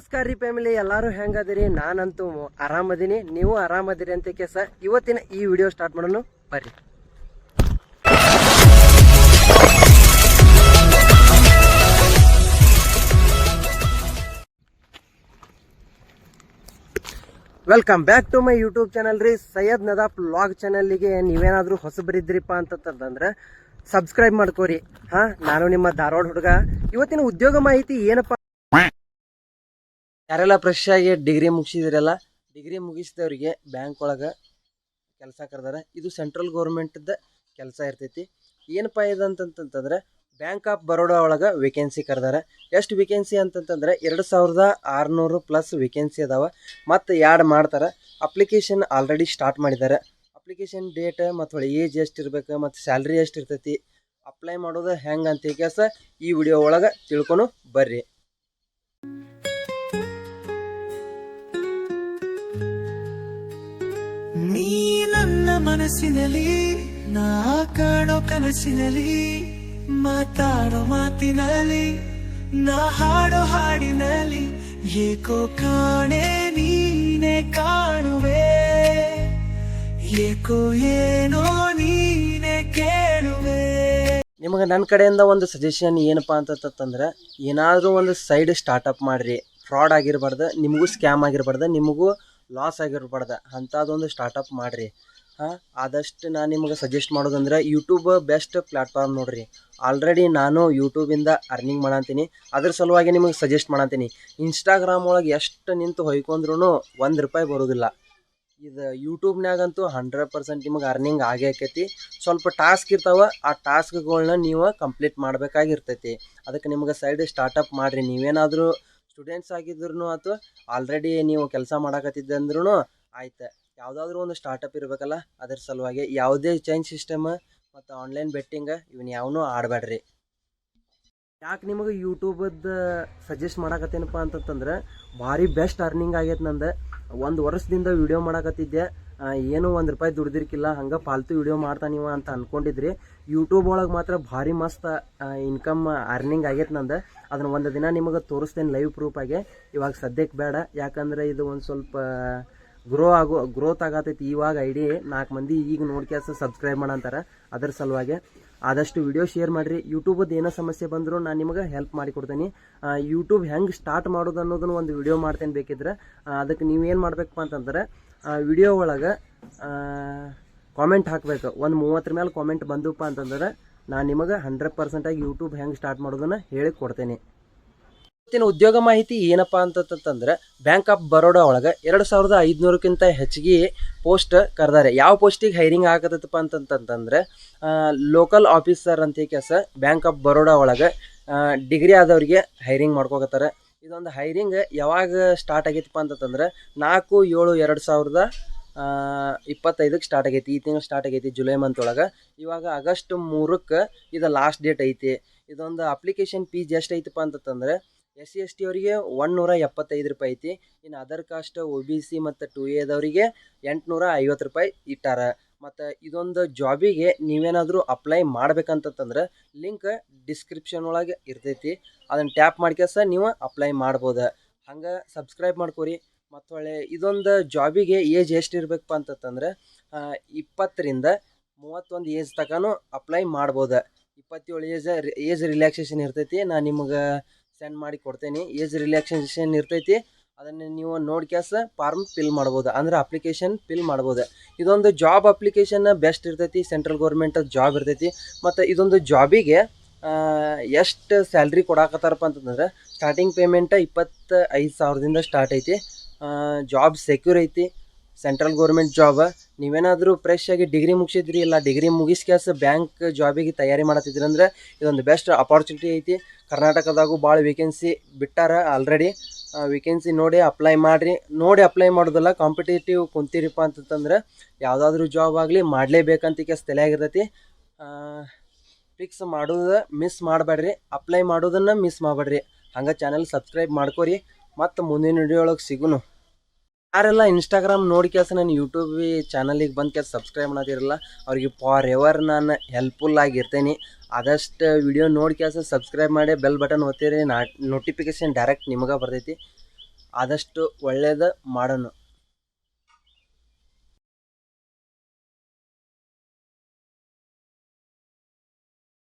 ನಮಸ್ಕಾರ ರೀ ಫ್ಯಾಮಿಲಿ, ಎಲ್ಲರೂ ಹೆಂಗದಿರಿ? ನಾನಂತೂ ಆರಾಮದಿನಿ. ನೀವು ಆರಾಮದಿರಿ ಅಂತ ಕೇಸ ಇವತ್ತಿನ ಈ ವಿಡಿಯೋ ಸ್ಟಾರ್ಟ್ ಮಾಡೋಣ. ಬರ್ರಿ. Welcome back to my YouTube channel ರೀ. ಸೈಯದ್ ನದಾಫ್ ವ್ಲಾಗ್ ಚಾನಲ್ಗೆ ನೀವೇನಾದರೂ ಹೊಸಬರಿದ್ರಿಪ್ಪ ಅಂತಂತಂದ್ರೆ ಸಬ್ಸ್ಕ್ರೈಬ್ ಮಾಡ್ಕೋರಿ. ಹಾ, ನಾನು ನಿಮ್ಮ ಧಾರವಾಡ ಹುಡುಗ. ಇವತ್ತಿನ ಉದ್ಯೋಗ ಮಾಹಿತಿ ಏನಪ್ಪ? ಯಾರೆಲ್ಲ ಫ್ರೆಶ್ ಆಗಿ ಡಿಗ್ರಿ ಮುಗಿಸಿದಿರಲ್ಲ ಡಿಗ್ರಿ ಮುಗಿಸಿದವರಿಗೆ ಬ್ಯಾಂಕ್ ಒಳಗೆ ಕೆಲಸ ಕರೆದಾರೆ. ಇದು ಸೆಂಟ್ರಲ್ ಗೌರ್ಮೆಂಟ್ದ ಕೆಲಸ ಇರ್ತೈತಿ. ಏನಪ್ಪ ಇದು ಅಂತಂತಂದ್ರೆ ಬ್ಯಾಂಕ್ ಆಫ್ ಬರೋಡಾ ಒಳಗೆ ವೇಕೆನ್ಸಿ ಕರೆದಾರೆ. ಎಷ್ಟು ವೇಕೆನ್ಸಿ ಅಂತಂತಂದ್ರೆ, ಎರಡು ಸಾವಿರದ ಆರುನೂರು ಪ್ಲಸ್ ವೇಕೆನ್ಸಿ ಅದಾವೆ. ಮತ್ತು ಯಾಡ್ ಮಾಡ್ತಾರೆ ಅಪ್ಲಿಕೇಶನ್ ಆಲ್ರೆಡಿ ಸ್ಟಾರ್ಟ್ ಮಾಡಿದ್ದಾರೆ ಅಪ್ಲಿಕೇಶನ್ ಡೇಟ್ ಮತ್ತು ಹೊಳೆ ಏಜ್ ಎಷ್ಟು ಇರ್ಬೇಕು, ಮತ್ತು ಸ್ಯಾಲ್ರಿ ಎಷ್ಟು ಇರ್ತೈತಿ ಅಪ್ಲೈ ಮಾಡೋದು ಹೆಂಗೆ ಅಂತ ಕೇಸ ಈ ವಿಡಿಯೋ ಒಳಗೆ ತಿಳ್ಕೊಂಡು ಬರ್ರಿ. ಮನಸ್ಸಿನಲ್ಲಿ, ನಾ ಕಾಣೋ ಕನಸಿನಲ್ಲಿ, ಮಾತಾಡೋ ಮಾತಿನಲ್ಲಿ, ನಾ ಹಾಡೋ ಹಾಡಿನಲ್ಲಿ, ಏಕೋ ಕಾಣೆ ನೀನೆ ಕಾಣುವೆ. ಏಕೋ ಏನೋ ನೀನೆ ಕೇಳುವೆ. ನಿಮಗೆ ನನ್ನ ಕಡೆಯಿಂದ ಒಂದು ಸಜೆಷನ್ ಏನಪ್ಪ ಅಂತಂತಂದ್ರೆ ಏನಾದರೂ ಒಂದು ಸೈಡ್ ಸ್ಟಾರ್ಟಪ್ ಮಾಡಿರಿ. ಫ್ರಾಡ್ ಆಗಿರಬಾರ್ದು, ನಿಮಗೂ ಸ್ಕ್ಯಾಮ್ ಆಗಿರಬಾರ್ದು, ನಿಮಗೂ ಲಾಸ್ ಆಗಿರಬಾರ್ದು, ಅಂಥದ್ದೊಂದು ಸ್ಟಾರ್ಟಪ್ ಮಾಡಿರಿ. ಹಾಂ, ಆದಷ್ಟು ನಾನು ನಿಮಗೆ ಸಜೆಸ್ಟ್ ಮಾಡೋದಂದ್ರೆ ಯೂಟ್ಯೂಬ್ ಬೆಸ್ಟ್ ಪ್ಲಾಟ್ಫಾರ್ಮ್ ನೋಡ್ರಿ. ಆಲ್ರೆಡಿ ನಾನು ಯೂಟ್ಯೂಬಿಂದ ಅರ್ನಿಂಗ್ ಮಾಡಂತೀನಿ. ಅದ್ರ ಸಲುವಾಗಿ ನಿಮಗೆ ಸಜೆಸ್ಟ್ ಮಾಡಂತೀನಿ. ಇನ್ಸ್ಟಾಗ್ರಾಮ್ ಒಳಗೆ ಎಷ್ಟು ನಿಂತು ಹೊಯ್ಕೊಂಡ್ರೂ ಒಂದು ರೂಪಾಯಿ ಬರೋದಿಲ್ಲ. ಇದು ಯೂಟ್ಯೂಬ್ನಾಗಂತೂ ಹಂಡ್ರೆಡ್ ಪರ್ಸೆಂಟ್ ನಿಮಗೆ ಅರ್ನಿಂಗ್ ಆಗೇ ಆಕೈತಿ. ಸ್ವಲ್ಪ ಟಾಸ್ಕ್ ಇರ್ತಾವ, ಆ ಟಾಸ್ಕ್ಗಳನ್ನ ನೀವು ಕಂಪ್ಲೀಟ್ ಮಾಡಬೇಕಾಗಿರ್ತೈತಿ. ಅದಕ್ಕೆ ನಿಮ್ಗೆ ಸೈಡ್ ಸ್ಟಾರ್ಟಪ್ ಮಾಡಿರಿ. ನೀವೇನಾದರೂ ಸ್ಟೂಡೆಂಟ್ಸ್ ಆಗಿದ್ರು ಅಥವಾ ಆಲ್ರೆಡಿ ನೀವು ಕೆಲಸ ಮಾಡಕತ್ತಿದ್ದಂದ್ರೂ ಆಯ್ತು. ಯಾವುದಾದ್ರೂ ಒಂದು ಸ್ಟಾರ್ಟಪ್ ಇರಬೇಕಲ್ಲ, ಅದ್ರ ಸಲುವಾಗಿ ಯಾವುದೇ ಚೈನ್ ಸಿಸ್ಟಮ್ ಮತ್ತು ಆನ್ಲೈನ್ ಬೆಟ್ಟಿಂಗ್ ಇವನ್ ಯಾವನೂ ಆಡಬೇಡ್ರಿ ಯಾಕೆ ನಿಮಗೆ ಯೂಟ್ಯೂಬದ್ದು ಸಜೆಸ್ಟ್ ಮಾಡಕತ್ತೇನಪ್ಪ ಅಂತಂತಂದ್ರೆ, ಭಾರಿ ಬೆಸ್ಟ್ ಅರ್ನಿಂಗ್ ಆಗೈತೆ ನಂದು. ಒಂದು ವರ್ಷದಿಂದ ವಿಡಿಯೋ ಮಾಡಕತ್ತಿದ್ದೆ. ಏನು ಒಂದು ರೂಪಾಯಿ ದುಡ್ದಿರ್ಕಿಲ್ಲ, ಹಂಗೆ ಫಾಲ್ತು ವಿಡಿಯೋ ಮಾಡ್ತಾನಿವ ಅಂತ ಅನ್ಕೊಂಡಿದ್ರಿ. ಯೂಟ್ಯೂಬ್ ಒಳಗೆ ಮಾತ್ರ ಭಾರಿ ಮಸ್ತ್ ಇನ್ಕಮ್ ಅರ್ನಿಂಗ್ ಆಗೈತೆ ನಂದು. ಅದನ್ನ ಒಂದು ದಿನ ನಿಮಗೆ ತೋರಿಸ್ತೇನೆ ಲೈವ್ ಪ್ರೂಫ್ ಆಗಿ. ಇವಾಗ ಸದ್ಯಕ್ಕೆ ಬೇಡ. ಯಾಕಂದ್ರೆ ಇದು ಒಂದು ಸ್ವಲ್ಪ ಗ್ರೋ ಆಗೋ ಗ್ರೋತ್ ಆಗತೈತಿ. ಇವಾಗ ಐಡಿ ನಾಲ್ಕು ಮಂದಿ ಈಗ ನೋಡ್ಕ್ಯಾಸ ಸಬ್ಸ್ಕ್ರೈಬ್ ಮಾಡಂತಾರೆ. ಅದ್ರ ಸಲುವಾಗಿ ಆದಷ್ಟು ವಿಡಿಯೋ ಶೇರ್ ಮಾಡಿರಿ. ಯೂಟ್ಯೂಬದ್ದು ಏನೋ ಸಮಸ್ಯೆ ಬಂದರೂ ನಾನು ನಿಮಗೆ ಹೆಲ್ಪ್ ಮಾಡಿ ಕೊಡ್ತೀನಿ. ಯೂಟ್ಯೂಬ್ ಹೆಂಗೆ ಸ್ಟಾರ್ಟ್ ಮಾಡೋದು ಅನ್ನೋದನ್ನು ಒಂದು ವಿಡಿಯೋ ಮಾಡ್ತೇನೆ ಬೇಕಿದ್ರೆ ಅದಕ್ಕೆ ನೀವೇನು ಮಾಡಬೇಕಪ್ಪ ಅಂತಂದ್ರೆ ವಿಡಿಯೋ ಒಳಗೆ ಕಾಮೆಂಟ್ ಹಾಕಬೇಕು. ಒಂದು ಮೂವತ್ತರ ಮೇಲೆ ಕಾಮೆಂಟ್ ಬಂದಪ್ಪ ಅಂತಂದ್ರೆ ನಾನು ನಿಮಗೆ ಹಂಡ್ರೆಡ್ ಪರ್ಸೆಂಟಾಗಿ ಯೂಟ್ಯೂಬ್ ಹೆಂಗೆ ಸ್ಟಾರ್ಟ್ ಮಾಡೋದನ್ನು ಹೇಳಿ ಕೊಡ್ತೇನೆ. ಇವತ್ತಿನ ಉದ್ಯೋಗ ಮಾಹಿತಿ ಏನಪ್ಪ ಅಂತಂತಂದ್ರೆ ಬ್ಯಾಂಕ್ ಆಫ್ ಬರೋಡಾ ಒಳಗೆ ಎರಡು ಸಾವಿರದ ಐದುನೂರಕ್ಕಿಂತ ಹೆಚ್ಚಿಗೆ ಪೋಸ್ಟ್ ಕರೆದಾರೆ. ಯಾವ ಪೋಸ್ಟಿಗೆ ಹೈರಿಂಗ್ ಆಗತ್ತಪ್ಪ ಅಂತಂತಂದ್ರೆ ಲೋಕಲ್ ಆಫೀಸರ್ ಅಂತ ಕೆಲಸ ಬ್ಯಾಂಕ್ ಆಫ್ ಬರೋಡಾ ಒಳಗೆ ಡಿಗ್ರಿ ಆದವ್ರಿಗೆ ಹೈರಿಂಗ್ ಮಾಡ್ಕೋಕತ್ತಾರೆ. ಇದೊಂದು ಹೈರಿಂಗ್ ಯಾವಾಗ ಸ್ಟಾರ್ಟ್ ಆಗೈತಪ್ಪ ಅಂತಂತಂದ್ರೆ ನಾಲ್ಕು, ಏಳು, ಎರಡು ಸಾವಿರದ ಇಪ್ಪತ್ತೈದಕ್ಕೆ ಸ್ಟಾರ್ಟ್ ಆಗೈತಿ. ಈ ತಿಂಗಳು ಸ್ಟಾರ್ಟ್ ಆಗೈತಿ ಜುಲೈ ಮಂತ್ ಒಳಗೆ. ಇವಾಗ ಆಗಸ್ಟ್ ಮೂರಕ್ಕೆ ಇದು ಲಾಸ್ಟ್ ಡೇಟ್ ಐತಿ. ಇದೊಂದು ಅಪ್ಲಿಕೇಶನ್ ಫೀಸ್ ಎಷ್ಟು ಐತಪ್ಪ ಅಂತಂದ್ರೆ ಎಸ್ ಸಿ ಎಸ್ ಟಿ ಅವರಿಗೆ ಒನ್ನೂರ ಎಪ್ಪತ್ತೈದು ರೂಪಾಯಿ ಐತಿ. ಇನ್ನು other caste O B C ಮತ್ತು ಟು ಎದವರಿಗೆ ಎಂಟುನೂರ ಐವತ್ತು ರೂಪಾಯಿ ಇಟ್ಟಾರ. ಮತ್ತು ಇದೊಂದು ಜಾಬಿಗೆ ನೀವೇನಾದರೂ ಅಪ್ಲೈ ಮಾಡ್ಬೇಕಂತಂದ್ರೆ ಲಿಂಕ್ ಡಿಸ್ಕ್ರಿಪ್ಷನ್ ಒಳಗೆ ಇರ್ತೈತಿ. ಅದನ್ನು ಟ್ಯಾಪ್ ಮಾಡ್ಕ್ಯಾಸ ನೀವು ಅಪ್ಲೈ ಮಾಡ್ಬೋದು. ಹಂಗೆ ಸಬ್ಸ್ಕ್ರೈಬ್ ಮಾಡ್ಕೊರಿ. ಮತ್ತು ಒಳ್ಳೆ ಇದೊಂದು ಜಾಬಿಗೆ ಏಜ್ ಎಷ್ಟು ಇರಬೇಕಪ್ಪ ಅಂತಂತಂದ್ರೆ ಇಪ್ಪತ್ತರಿಂದ ಮೂವತ್ತೊಂದು ಏಜ್ ತನಕನೂ ಅಪ್ಲೈ ಮಾಡ್ಬೋದು. ಇಪ್ಪತ್ತೇಳು ಏಜ್ ಏಜ್ ರಿಲ್ಯಾಕ್ಸೇಷನ್ ಇರ್ತೈತಿ. ನಾನು ನಿಮಗೆ ಸೆಂಡ್ ಮಾಡಿ ಕೊಡ್ತೇನೆ. ಏಜ್ ರಿಲ್ಯಾಕ್ಸೇಷನ್ ಇರ್ತೈತಿ. ಅದನ್ನು ನೀವು ನೋಡ್ಕ್ಯಾಸ ಫಾರ್ಮ್ ಫಿಲ್ ಮಾಡ್ಬೋದು. ಅಂದ್ರೆ ಅಪ್ಲಿಕೇಶನ್ ಫಿಲ್ ಮಾಡ್ಬೋದು. ಇದೊಂದು ಜಾಬ್ ಅಪ್ಲಿಕೇಶನ್ ಬೆಸ್ಟ್ ಇರ್ತೈತಿ. ಸೆಂಟ್ರಲ್ ಗೌರ್ಮೆಂಟ್ ಜಾಬ್ ಇರ್ತೈತಿ. ಮತ್ತು ಇದೊಂದು ಜಾಬಿಗೆ ಎಷ್ಟು ಸ್ಯಾಲ್ರಿ ಕೊಡಾಕತ್ತಾರಪ್ಪ ಅಂತಂದ್ರೆ ಸ್ಟಾರ್ಟಿಂಗ್ ಪೇಮೆಂಟ್ ಇಪ್ಪತ್ತೈದು ಸಾವಿರದಿಂದ ಸ್ಟಾರ್ಟ್ ಐತಿ. ಜಾಬ್ ಸೆಕ್ಯೂರ್ ಐತಿ. ಸೆಂಟ್ರಲ್ ಗೌರ್ಮೆಂಟ್ ಜಾಬ್ ನೀವೇನಾದರೂ ಫ್ರೆಶ್ ಆಗಿ ಡಿಗ್ರಿ ಮುಗಿಸಿದ್ರಿ, ಇಲ್ಲ ಡಿಗ್ರಿ ಮುಗಿಸ್ಕ್ಯಾಸ ಬ್ಯಾಂಕ್ ಜಾಬಿಗೆ ತಯಾರಿ ಮಾಡತ್ತಿದ್ರಿ ಅಂದ್ರೆ ಇದೊಂದು ಬೆಸ್ಟ್ ಅಪಾರ್ಚುನಿಟಿ ಐತಿ. ಕರ್ನಾಟಕದಾಗೂ ಭಾಳ ವೇಕೆನ್ಸಿ ಬಿಟ್ಟಾರ ಆಲ್ರೆಡಿ ವೇಕೆನ್ಸಿ ನೋಡಿ ಅಪ್ಲೈ ಮಾಡಿರಿ. ನೋಡಿ ಅಪ್ಲೈ ಮಾಡೋದಲ್ಲ ಕಾಂಪಿಟೇಟಿವ್ ಕುಂತೀರಿಪ್ಪ ಅಂತಂತಂದ್ರೆ ಯಾವುದಾದ್ರೂ ಜಾಬ್ ಆಗಲಿ ಮಾಡಲೇಬೇಕಂತ ಕೇಸ್ ತಲೆಯಾಗಿರ್ತೈತಿ ಫಿಕ್ಸ್ ಮಾಡೋದು ಮಿಸ್ ಮಾಡಬೇಡ್ರಿ. ಅಪ್ಲೈ ಮಾಡೋದನ್ನು ಮಿಸ್ ಮಾಡಬೇಡ್ರಿ. ಹಂಗೆ ಚಾನಲ್ ಸಬ್ಸ್ಕ್ರೈಬ್ ಮಾಡ್ಕೋರಿ. ಮತ್ತು ಮುಂದಿನ ವಿಡಿಯೋ ಒಳಗೆ ಸಿಗುನು. ಯಾರೆಲ್ಲ ಇನ್ಸ್ಟಾಗ್ರಾಮ್ ನೋಡಿ ಕೆಲಸ ನಾನು ಯೂಟ್ಯೂಬ್ ಚಾನಲಿಗೆ ಬಂದು ಕೆಲಸ ಸಬ್ಸ್ಕ್ರೈಬ್ ಮಾಡೋದಿರಲ್ಲ, ಅವ್ರಿಗೆ ಫಾರ್ ಎವರ್ ನಾನು ಹೆಲ್ಪ್ಫುಲ್ ಆಗಿರ್ತೇನೆ. ಆದಷ್ಟು ವಿಡಿಯೋ ನೋಡಿ ಕೆಲಸ ಸಬ್ಸ್ಕ್ರೈಬ್ ಮಾಡಿ ಬೆಲ್ ಬಟನ್ ಒತ್ತಿರಿ, ನಾ ನೋಟಿಫಿಕೇಶನ್ ಡೈರೆಕ್ಟ್ ನಿಮಗೆ ಬರ್ತೈತಿ. ಆದಷ್ಟು ಒಳ್ಳೇದು ಮಾಡೋಣ.